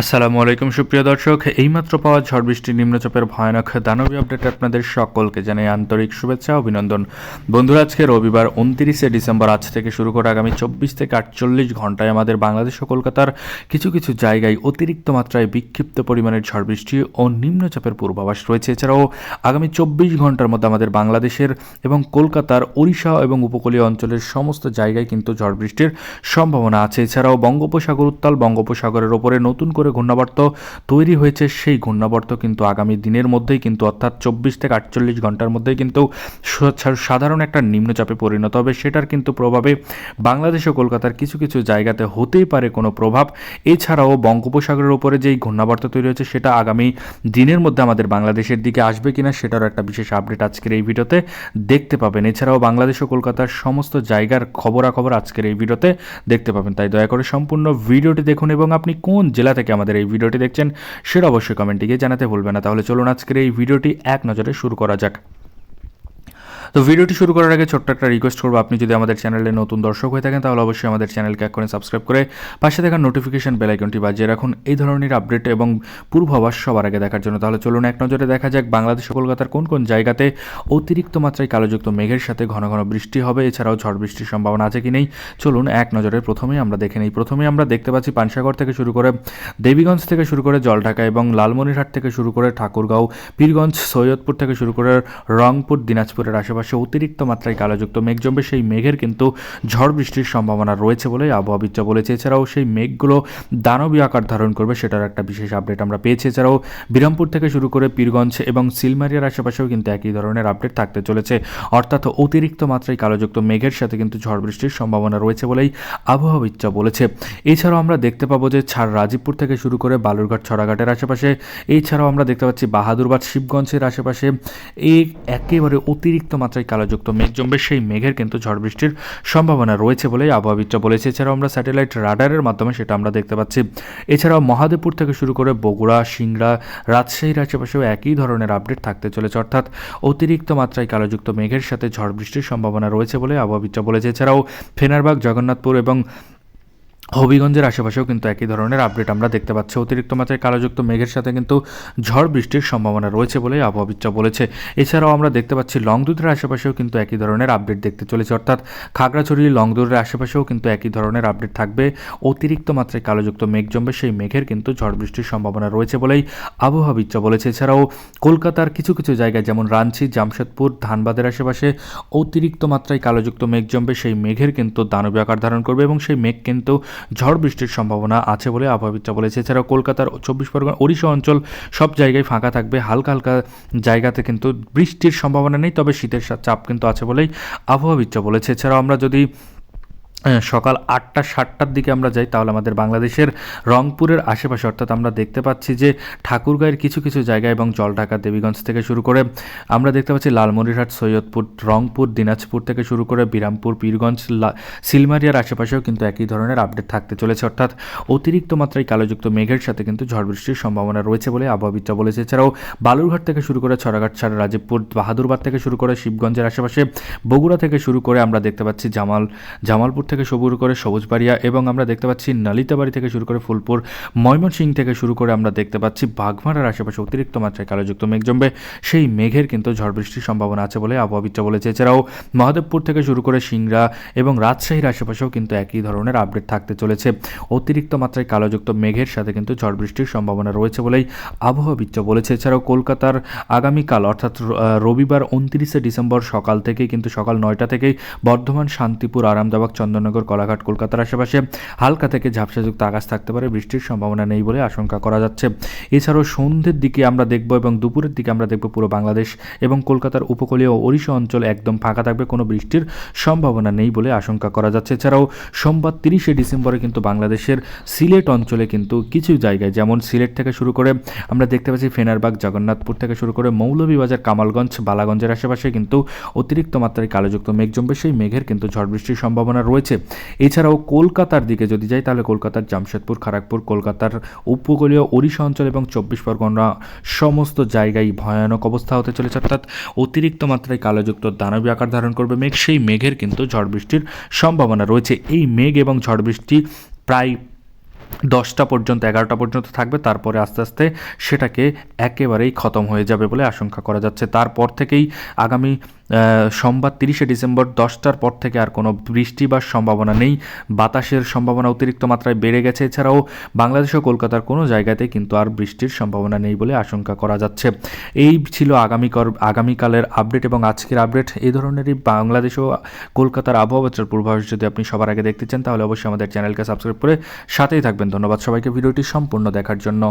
আসসালামু আলাইকুম, সুপ্রিয় দর্শক। এইমাত্র পাওয়া ঝড় বৃষ্টির নিম্নচাপের ভয়ানক দানবী আপডেট আপনাদের সকলকে জানাই আন্তরিক শুভেচ্ছা, অভিনন্দন। বন্ধুরা, আজকে রবিবার উনত্রিশে ডিসেম্বর, আজ থেকে শুরু করে আগামী চব্বিশ থেকে আটচল্লিশ ঘন্টায় আমাদের বাংলাদেশ ও কলকাতার কিছু কিছু জায়গায় অতিরিক্ত মাত্রায় বিক্ষিপ্ত পরিমাণের ঝড় বৃষ্টি ও নিম্নচাপের পূর্বাভাস রয়েছে। এছাড়াও আগামী চব্বিশ ঘণ্টার মধ্যে আমাদের বাংলাদেশের এবং কলকাতার ওড়িশা এবং উপকূলীয় অঞ্চলের সমস্ত জায়গায় কিন্তু ঝড় বৃষ্টির সম্ভাবনা আছে। এছাড়াও বঙ্গোপসাগর উত্তাল, বঙ্গোপসাগরের ওপরে নতুন করে ঘূর্ণাবর্ত তৈরি হয়েছে সেই ঘূর্ণাবর্ত কিন্তু আগামী দিনের মধ্যেই কিন্তু অর্থাৎ চব্বিশ থেকে আটচল্লিশ ঘণ্টার মধ্যেই কিন্তু সাধারণ একটা নিম্নচাপে পরিণত হবে। সেটার কিন্তু প্রভাবে বাংলাদেশ ও কলকাতার কিছু কিছু জায়গাতে হতেই পারে কোনো প্রভাব। এছাড়াও বঙ্গোপসাগরের উপরে যেই ঘূর্ণাবর্ত তৈরি হয়েছে সেটা আগামী দিনের মধ্যে আমাদের বাংলাদেশের দিকে আসবে কিনা সেটারও একটা বিশেষ আপডেট আজকের এই ভিডিওতে দেখতে পাবেন। এছাড়াও বাংলাদেশ ও কলকাতার সমস্ত জায়গার খবরাখবর আজকের এই ভিডিওতে দেখতে পাবেন। তাই দয়া করে সম্পূর্ণ ভিডিওটি দেখুন এবং আপনি কোন জেলা থেকে আমাদের এই ভিডিওটি দেখছেন, সেটা অবশ্যই কমেন্টে গিয়ে জানাতে ভুলবেন না। তাহলে চলুন আজকের এই ভিডিওটি এক নজরে শুরু করা যাক। তো ভিডিওটি শুরু করার আগে ছোট্ট একটা রিকোয়েস্ট করব। আপনি যদি আমাদের চ্যানেলে নতুন দর্শক হয়ে থাকেন, তাহলে অবশ্যই আমাদের চ্যানেলকে করে সাবস্ক্রাইব করে পাশে থাকা নোটিফিকেশন বেল আইকনটি বাজিয়ে রাখুন। এই ধরনের আপডেট এবং পূর্বাভাস সবার আগে দেখার জন্য। তাহলে চলুন এক নজরে দেখা যাক বাংলাদেশ কলকাতার কোন কোন জায়গাতে অতিরিক্ত মাত্রায় কালোযুক্ত মেঘের সাথে ঘন ঘন বৃষ্টি হবে। এছাড়াও ঝড় বৃষ্টির সম্ভাবনা আছে কি নেই? চলুন এক নজরে প্রথমেই আমরা দেখে নিই। প্রথমেই আমরা দেখতে পাচ্ছি পানসাগর থেকে শুরু করে দেবীগঞ্জ থেকে শুরু করে জলঢাকা এবং লালমনিরহাট থেকে শুরু করে ঠাকুরগাঁও, পীরগঞ্জ, সৈয়দপুর থেকে শুরু করে রংপুর, দিনাজপুরের আশেপাশে অতিরিক্ত মাত্রায় কালোযুক্ত মেঘ জমবে। সেই মেঘের কিন্তু ঝড় বৃষ্টির সম্ভাবনা রয়েছে বলে আবহাওয়াবিদরা বলেছে। এছাড়াও সেই মেঘগুলো দানবীয় আকার ধারণ করবে, সেটার একটা বিশেষ আপডেট আমরা পেয়েছি। এছাড়াও বিরামপুর থেকে শুরু করে পীরগঞ্জ এবং সিলমারিয়ার আশেপাশেও কিন্তু একই ধরনের আপডেট থাকতে চলেছে। অর্থাৎ অতিরিক্ত মাত্রায় কালোযুক্ত মেঘের সাথে কিন্তু ঝড় বৃষ্টির সম্ভাবনা রয়েছে বলেই আবহাওয়াবিদরা বলেছে। এছাড়াও আমরা দেখতে পাবো যে ছাড় রাজীবপুর থেকে শুরু করে বালুরঘাট, ছড়াঘাটের আশেপাশে। এছাড়াও আমরা দেখতে পাচ্ছি বাহাদুরবাদ শিবগঞ্জের আশেপাশে এই একেবারে অতিরিক্ত মাত্রায় কালোযুক্ত মেঘ জমবে। সেই মেঘের কিন্তু ঝড় বৃষ্টির সম্ভাবনা রয়েছে বলেই আবহাওয়াবিদরা বলেছে। এছাড়াও আমরা স্যাটেলাইট রাডারের মাধ্যমে সেটা আমরা দেখতে পাচ্ছি। এছাড়াও মহাদেবপুর থেকে শুরু করে বগুড়া, সিংড়া, রাজশাহীর আশেপাশেও একই ধরনের আপডেট থাকতে চলেছে। অর্থাৎ অতিরিক্ত মাত্রায় কালোযুক্ত মেঘের সাথে ঝড় বৃষ্টির সম্ভাবনা রয়েছে বলে আবহাওয়াবিদরা বলেছে। এছাড়াও ফেনারবাগ, জগন্নাথপুর এবং হবিগঞ্জের আশেপাশেও কিন্তু একই ধরনের আপডেট আমরা দেখতে পাচ্ছি। অতিরিক্ত মাত্রায় কালোযুক্ত মেঘের সাথে কিন্তু ঝড় বৃষ্টির সম্ভাবনা রয়েছে বলে আবহাওয়াবিদরা বলেছে। এছাড়াও আমরা দেখতে পাচ্ছি, লংদুদের আশেপাশেও কিন্তু একই ধরনের আপডেট দেখতে চলেছে। অর্থাৎ খাগড়াছড়ি, লংদুরের আশেপাশেও কিন্তু একই ধরনের আপডেট থাকবে। অতিরিক্ত মাত্রায় কালোযুক্ত মেঘ জমবে, সেই মেঘের কিন্তু ঝড় বৃষ্টির সম্ভাবনা রয়েছে বলেই আবহাওয়াবিদরা বলেছে। এছাড়াও কলকাতার কিছু কিছু জায়গায় যেমন রাঞ্চি জামশেদপুর, ধানবাদের আশেপাশে অতিরিক্ত মাত্রায় কালোযুক্ত মেঘ জমবে, সেই মেঘের কিন্তু দানবী আকার ধারণ করবে এবং সেই মেঘ কিন্তু ঝড় বৃষ্টির সম্ভাবনা আছে বলে আবহাওয়াবিদরা বলেছে। এছাড়াও কলকাতার চব্বিশ পরগনা, ওড়িশা অঞ্চল সব জায়গায় ফাঁকা থাকবে। হালকা হালকা জায়গাতে কিন্তু বৃষ্টির সম্ভাবনা নেই, তবে শীতের চাপ কিন্তু আছে বলেই আবহাওয়াবিদরা বলেছে। এছাড়াও আমরা যদি সকাল আটটা, সাতটার দিকে আমরা যাই, তাহলে আমাদের বাংলাদেশের রংপুরের আশেপাশে। অর্থাৎ আমরা দেখতে পাচ্ছি যে ঠাকুরগাঁয়ের কিছু কিছু জায়গা এবং জলঢাকা, দেবীগঞ্জ থেকে শুরু করে আমরা দেখতে পাচ্ছি লালমনিরহাট, সৈয়দপুর, রংপুর, দিনাজপুর থেকে শুরু করে বিরামপুর, পীরগঞ্জ সিলমারিয়ার আশেপাশেও কিন্তু একই ধরনের আপডেট থাকতে চলেছে। অর্থাৎ অতিরিক্ত মাত্রায় কালোযুক্ত মেঘের সাথে কিন্তু ঝড় বৃষ্টির সম্ভাবনা রয়েছে বলে আবহাওয়াবিদরা বলেছে। এছাড়াও বালুরঘাট থেকে শুরু করে ছড়াঘাট, ছাড়া রাজীবপুর, বাহাদুরবাদ থেকে শুরু করে শিবগঞ্জের আশেপাশে বগুড়া থেকে শুরু করে আমরা দেখতে পাচ্ছি জামাল, জামালপুর থেকে শুরু করে সবুজবাড়িয়া এবং আমরা দেখতে পাচ্ছি নালিতাবাড়ি থেকে শুরু করে ফুলপুর ময়মনসিং থেকে শুরু করে আমরা দেখতে পাচ্ছি বাঘমারার আশেপাশে অতিরিক্ত মাত্রায় কালোযুক্ত মেঘ জমবে। সেই মেঘের কিন্তু ঝড় বৃষ্টির সম্ভাবনা আছে বলে আবহাওয়াবিদরা বলেছে। এছাড়াও মহাদেবপুর থেকে শুরু করে সিংড়া এবং রাজশাহীর আশেপাশেও কিন্তু একই ধরনের আপডেট থাকতে চলেছে। অতিরিক্ত মাত্রায় কালোযুক্ত মেঘের সাথে কিন্তু ঝড় বৃষ্টির সম্ভাবনা রয়েছে বলেই আবহাওয়াবিদরা বলেছে। এছাড়াও কলকাতার আগামীকাল অর্থাৎ রবিবার উনত্রিশে ডিসেম্বর সকাল থেকেই কিন্তু সকাল নয়টা থেকেই বর্ধমান, শান্তিপুর আরামদাবাগ চন্দননগর, কলাঘাট, কলকাতার আশেপাশে হালকা থেকে ঝাপসাযুক্ত আকাশ থাকতে পারে। বৃষ্টির সম্ভাবনা নেই বলে আশঙ্কা করা যাচ্ছে। এছাড়াও সন্ধ্যের দিকে আমরা দেখব এবং দুপুরের দিকে আমরা দেখব পুরো বাংলাদেশ এবং কলকাতার উপকূলীয় ওড়িশা অঞ্চল একদম ফাঁকা থাকবে। কোনো বৃষ্টির সম্ভাবনা নেই বলে আশঙ্কা করা যাচ্ছে। এছাড়াও সোমবার তিরিশে ডিসেম্বরে কিন্তু বাংলাদেশের সিলেট অঞ্চলে কিন্তু কিছু জায়গায়, যেমন সিলেট থেকে শুরু করে আমরা দেখতে পাচ্ছি ফেনারবাগ, জগন্নাথপুর থেকে শুরু করে মৌলভীবাজার, কামালগঞ্জ, বালাগঞ্জের আশেপাশে কিন্তু অতিরিক্ত মাত্রায় কালোযুক্ত মেঘ জমবে। সেই মেঘের কিন্তু ঝড় বৃষ্টির সম্ভাবনা রয়েছে। এছাড়াও কলকাতার দিকে যদি যাই, তাহলে কলকাতার জামশেদপুর খড়গপুর কলকাতার উপকূলীয় ওড়িশা অঞ্চল এবং চব্বিশ পরগনা সমস্ত জায়গায় ভয়ানক অবস্থা হতে চলেছে। অর্থাৎ অতিরিক্ত মাত্রায় কালোযুক্ত দানবী আকার ধারণ করবে মেঘ। সেই মেঘের কিন্তু ঝড় বৃষ্টির সম্ভাবনা রয়েছে। এই মেঘ এবং ঝড় বৃষ্টি প্রায় দশটা পর্যন্ত, এগারোটা পর্যন্ত থাকবে, তারপরে আস্তে আস্তে সেটাকে একেবারেই খতম হয়ে যাবে বলে আশঙ্কা করা যাচ্ছে। তারপর থেকেই আগামী সোমবার তিরিশে ডিসেম্বর দশটার পর থেকে আর কোনো বৃষ্টি বা সম্ভাবনা নেই। বাতাসের সম্ভাবনা অতিরিক্ত মাত্রায় বেড়ে গেছে। এছাড়াও বাংলাদেশ ও কলকাতার কোনো জায়গাতে কিন্তু আর বৃষ্টির সম্ভাবনা নেই বলে আশঙ্কা করা যাচ্ছে। এই ছিল আগামীকর আগামীকালের আপডেট এবং আজকের আপডেট। এই ধরনেরই বাংলাদেশ ও কলকাতার আবহাওয়ার পূর্বাভাস যদি আপনি সবার আগে দেখতে চান, তাহলে অবশ্যই আমাদের চ্যানেলকে সাবস্ক্রাইব করে সাথেই থাকবেন। ধন্যবাদ সবাইকে ভিডিওটি সম্পূর্ণ দেখার জন্য।